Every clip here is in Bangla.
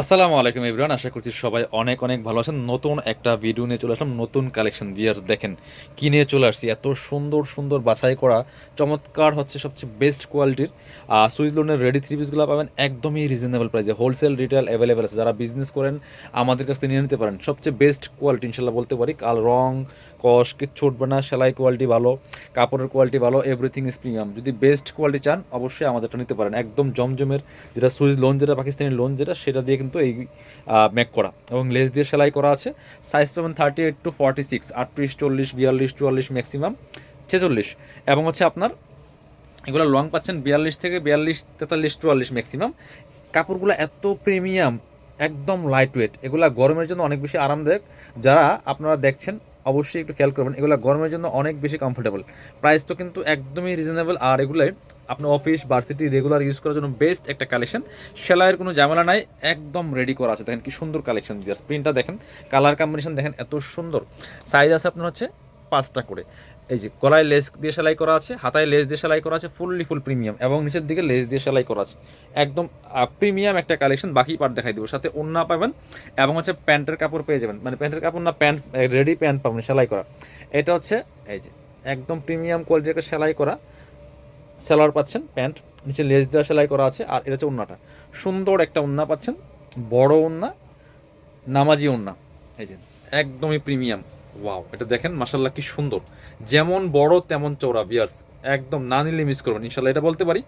আসসালামু আলাইকুম ইবরান আশা করছি সবাই অনেক অনেক ভালো আছেন। নতুন একটা ভিডিও নিয়ে চলে আসলাম, নতুন কালেকশন বিয়ার্স দেখেন কিনে চলে আসছি। এত সুন্দর সুন্দর বাছাই করা, চমৎকার হচ্ছে সবচেয়ে বেস্ট কোয়ালিটির সুইচ লোনের রেডি থ্রি পিসগুলো পাবেন একদমই রিজনেবল প্রাইসে হোলসেল রিটেল অ্যাভেলেবেল আছে। যারা বিজনেস করেন, আমাদের কাছ থেকে নিয়ে নিতে পারেন। সবচেয়ে বেস্ট কোয়ালিটি ইনশাল্লাহ বলতে পারি। কাল রং, কস, কিচ্ছু উঠবে না, সেলাই কোয়ালিটি ভালো, কাপড়ের কোয়ালিটি ভালো এভরিথিং ইজ প্রিমিয়াম যদি বেস্ট কোয়ালিটি চান, অবশ্যই আমাদেরটা নিতে পারেন। একদম জমজমের যেটা সুইচ লোন যেটা পাকিস্তানি লোন যেটা, সেটা দিয়ে কিন্তু এই ম্যাক করা। এবং লেস দিয়ে সেলাই করা আছে। সাইজ পাবেন thirty eight to forty six আটত্রিশ, চল্লিশ, বিয়াল্লিশ, চুয়াল্লিশ ম্যাক্সিমাম ছেচল্লিশ। এবং হচ্ছে আপনার, এগুলো লং পাচ্ছেন বিয়াল্লিশ থেকে বিয়াল্লিশ, তেতাল্লিশ, চুয়াল্লিশ ম্যাক্সিমাম কাপড়গুলো এত প্রিমিয়াম একদম লাইট ওয়েট এগুলা গরমের জন্য অনেক বেশি আরামদায়ক। যারা আপনারা দেখছেন অবশ্যই একটু খেয়াল করবেন। এগুলো গরমের জন্য অনেক বেশি কমফোর্টেবল প্রাইস তো কিন্তু একদমই রিজনেবল আর এগুলোই আপনার অফিস ভার্সিটি রেগুলার ইউজ করার জন্য বেস্ট একটা কালেকশন সেলাইয়ের কোনো ঝামেলা নাই, একদম রেডি করা আছে। দেখেন কি সুন্দর কালেকশন দিয়ে প্রিন্টটা দেখেন কালার কম্বিনেশন দেখেন এত সুন্দর। সাইজ আছে আপনার হচ্ছে পাঁচটা করে। এই যে গলায় লেস দিয়ে সেলাই করা আছে, হাতায় লেস দিয়ে সেলাই করা আছে, ফুললি ফুল প্রিমিয়াম এবং নিচের দিকে লেস দিয়ে সেলাই করা আছে। একদম প্রিমিয়াম একটা কালেকশন বাকি পার্ট দেখাই দেবো। সাথে ওন্না পাবেন এবং হচ্ছে প্যান্টের কাপড় পেয়ে যাবেন। মানে প্যান্টের কাপড় না, প্যান্ট রেডি প্যান্ট পাবেন সেলাই করা। এটা হচ্ছে, এই যে, একদম প্রিমিয়াম কোয়ালিটির একটা সেলাই করা। সেলার পাচ্ছেন, প্যান্ট, নিচে লেস দেওয়া সেলাই করা আছে, আর এটা হচ্ছে ওন্নাটা সুন্দর একটা ওন্না পাচ্ছেন, বড় ওন্না নামাজি ওন্না এই যে, একদমই প্রিমিয়াম। ওয়াও এটা দেখেন মাসাল্লাহ কি সুন্দর। যেমন বড় তেমন চৌড়া বিয়ার্স একদম না নিলে মিস করবেন। ইনশাল্লাহ এটা বলতে পারি,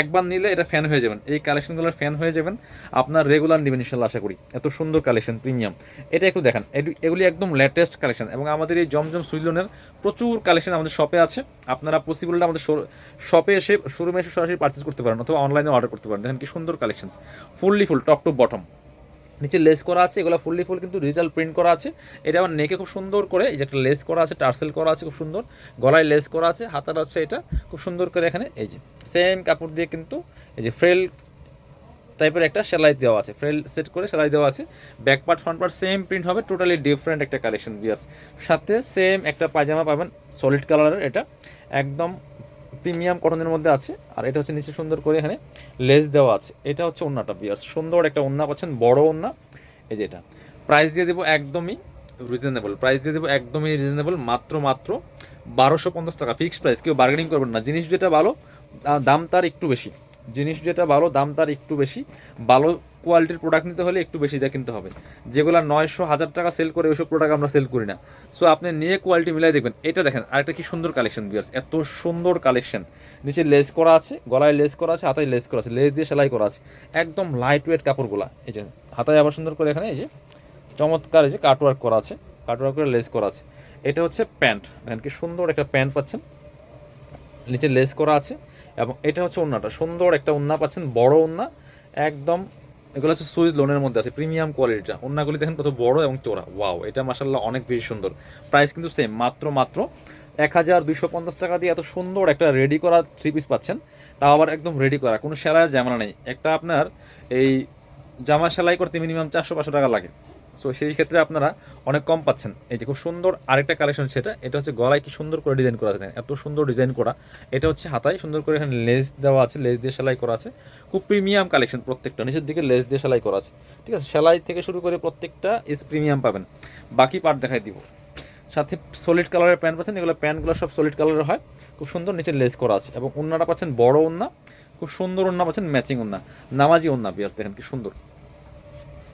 একবার নিলে এটা ফ্যান হয়ে যাবেন। এই কালেকশনগুলোর ফ্যান হয়ে যাবেন আপনার রেগুলার নেবেন ইনশাল্লাহ আশা করি। এত সুন্দর কালেকশন প্রিমিয়াম এটা একটু দেখেন এগুলি একদম লেটেস্ট কালেকশন এবং আমাদের এই জমজম সুইলনের প্রচুর কালেকশন আমাদের শপে আছে। আপনারা পসিবলটা আমাদের শপে এসে শোরুমে এসে সরাসরি পারচেস করতে পারেন অথবা অনলাইনে অর্ডার করতে পারেন। দেখেন কি সুন্দর collection fully full top to bottom নিচে লেস করা আছে, এগুলো ফুললি ফুল কিন্তু ডিজিটাল প্রিন্ট করা আছে। এটা আমার নেকে খুব সুন্দর করে, এই যে একটা লেস করা আছে টার্সেল করা আছে, খুব সুন্দর। গলায় লেস করা আছে, হাতাটা হচ্ছে এটা, খুব সুন্দর করে এখানে, এই যে সেম কাপড় দিয়ে কিন্তু এই যে ফ্রেল টাইপের একটা সেলাই দেওয়া আছে। ফ্রেল সেট করে সেলাই দেওয়া আছে। Back part front part same print হবে টোটালি ডিফারেন্ট একটা কালেকশন বিয়াস সাথে সেম একটা পায়জামা পাবেন সলিড কালারের এটা। একদম প্রিমিয়াম কটনের মধ্যে আছে, আর এটা হচ্ছে নিচে সুন্দর করে এখানে লেস দেওয়া আছে। এটা হচ্ছে ওন্নাটা, বিয়াস। সুন্দর একটা ওন্না পাচ্ছেন, বড় ওন্না। এই যে এটা। প্রাইস দিয়ে দেবো একদমই রিজনেবল প্রাইস দিয়ে দেবো একদমই রিজনেবল মাত্র মাত্র বারোশো পঞ্চাশ টাকা। ফিক্সড প্রাইস কেউ বার্গেনিং করবেন না। জিনিস যেটা ভালো দাম তার একটু বেশি। জিনিস যেটা ভালো, দাম তার একটু বেশি। ভালো কোয়ালিটির প্রোডাক্ট নিতে হলে একটু বেশি দিয়ে কিনতে হবে। যেগুলো নয়শো হাজার টাকা সেল করে ওইসব প্রোডাক্ট আমরা সেল করি না। সো আপনি নিয়ে কোয়ালিটি মিলাই দেখবেন। এটা দেখেন, আরেকটা কি সুন্দর কালেকশন বিয়ার্স এত সুন্দর কালেকশন নিচে লেস করা আছে, গলায় লেস করা আছে, হাতায় লেস করা আছে লেস দিয়ে সেলাই করা আছে। একদম লাইট ওয়েট কাপড়গুলা। এই যে, হাতায় আবার সুন্দর করে এখানে এই যে চমৎকার এই যে কাটওয়ার্ক করা আছে কাটওয়ার্ক করে লেস করা আছে। এটা হচ্ছে প্যান্ট। দেখেন কি সুন্দর একটা প্যান্ট পাচ্ছেন। নিচে লেস করা আছে। এবং এটা হচ্ছে ওন্নাটা সুন্দর একটা ওন্না পাচ্ছেন, বড় ওন্না একদম এগুলো হচ্ছে সুইচ লোনের মধ্যে আছে, প্রিমিয়াম কোয়ালিটিটা। অন্যগুলি দেখেন কত বড় এবং চোরা ওয়াও, এটা মাসাল্লাহ অনেক বেশি সুন্দর। প্রাইস কিন্তু সেম, মাত্র মাত্র এক হাজার দুইশো পঞ্চাশ টাকা দিয়ে এত সুন্দর একটা রেডি করা থ্রি পিস পাচ্ছেন। তাও আবার একদম রেডি করা, কোনো সেলাইয়ের জামানা নেই। একটা আপনার এই জামা সেলাই করতে মিনিমাম চারশো পাঁচশো টাকা লাগে। সো সেই ক্ষেত্রে আপনারা অনেক কম পাচ্ছেন। এই যে খুব সুন্দর আরেকটা কালেকশন সেটা এটা। হচ্ছে গলায় কি সুন্দর করে ডিজাইন করা আছে। এত সুন্দর ডিজাইন করা। এটা হচ্ছে হাতায় সুন্দর করে এখানে লেস দেওয়া আছে লেস দিয়ে সেলাই করা আছে। খুব প্রিমিয়াম কালেকশন প্রত্যেকটা। নিচের দিকে লেস দিয়ে সেলাই করা আছে। ঠিক আছে? সেলাই থেকে শুরু করে প্রত্যেকটা ইস প্রিমিয়াম পাবেন। বাকি পার্ট দেখাই দিব। সাথে সলিড কালারের প্যান্ট পাচ্ছেন। এগুলো প্যান্টগুলো সব সলিড কালারের হয়। খুব সুন্দর নিচে লেস করা আছে। এবং ওন্নাটা পাচ্ছেন বড় ওন্না খুব সুন্দর ওন্না পাচ্ছেন ম্যাচিং ওন্না নামাজি ওন্না বিয়াস, দেখেন কি সুন্দর।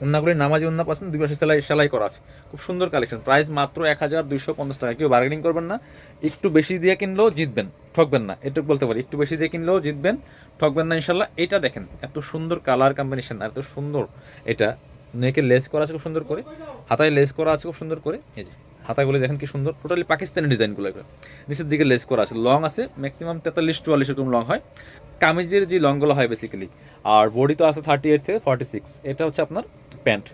ওন্নাগুলি নামাজি ওন্না পাচ্ছেন, দুই পাশে সেলাই সেলাই করা আছে। খুব সুন্দর কালেকশন প্রাইস মাত্র এক হাজার দুইশো পঞ্চাশ টাকা। কেউ বার্গেনিং করবেন না। একটু বেশি দিয়ে কিনলেও জিতবেন, ঠকবেন না। এটুকু বলতে পারি, একটু বেশি দিয়ে কিনলেও জিতবেন, ঠকবেন না ইনশাল্লাহ। এটা দেখেন, এত সুন্দর কালার কম্বিনেশন এত সুন্দর এটা। নেকে লেস করা আছে খুব সুন্দর করে, হাতায় লেস করা আছে খুব সুন্দর করে। এই যে, হাতাগুলো দেখেন কি সুন্দর। টোটালি পাকিস্তানি ডিজাইনগুলো এগুলো। নিচের দিকে লেস করা আছে। লং আছে ম্যাক্সিমাম তেতাল্লিশ চুয়াল্লিশ এরকম লং হয়। কামিজের যে লংগুলো হয় বেসিক্যালি আর বডি তো আছে থার্টি এইট থেকে ফর্টি সিক্স এটা হচ্ছে আপনার প্যান্ট।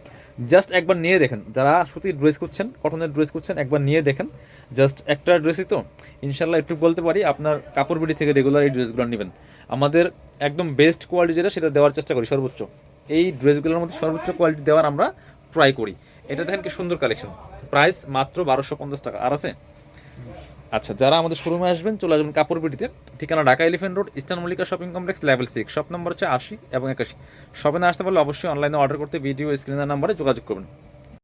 জাস্ট একবার নিয়ে দেখেন, যারা সুতির ড্রেস করছেন কটনের ড্রেস করছেন একবার নিয়ে দেখেন। জাস্ট একটা ড্রেসই তো। ইনশাল্লাহ একটু বলতে পারি, আপনার কাপড় বিড়ি থেকে রেগুলার এই ড্রেসগুলো নেবেন। আমাদের একদম বেস্ট কোয়ালিটি যেটা, সেটা দেওয়ার চেষ্টা করি, সর্বোচ্চ। এই ড্রেসগুলোর মধ্যে সর্বোচ্চ কোয়ালিটি দেওয়ার আমরা ট্রাই করি। এটা দেখেন কি সুন্দর কালেকশন প্রাইস মাত্র বারোশো পঞ্চাশ টাকা। আর আছে? আচ্ছা যারা আমাদের শোরুমে আসবেন, চলে আসবেন কাপড় বিটিতে। ঠিকানা Dhaka elephant road eastern Mallika shopping complex level six shop নম্বর হচ্ছে আশি এবং একাশি। শপে না আসতে পারলে অবশ্যই অনলাইনে অর্ডার করতে ভিডিও স্ক্রিনের নাম্বারে যোগাযোগ করবেন।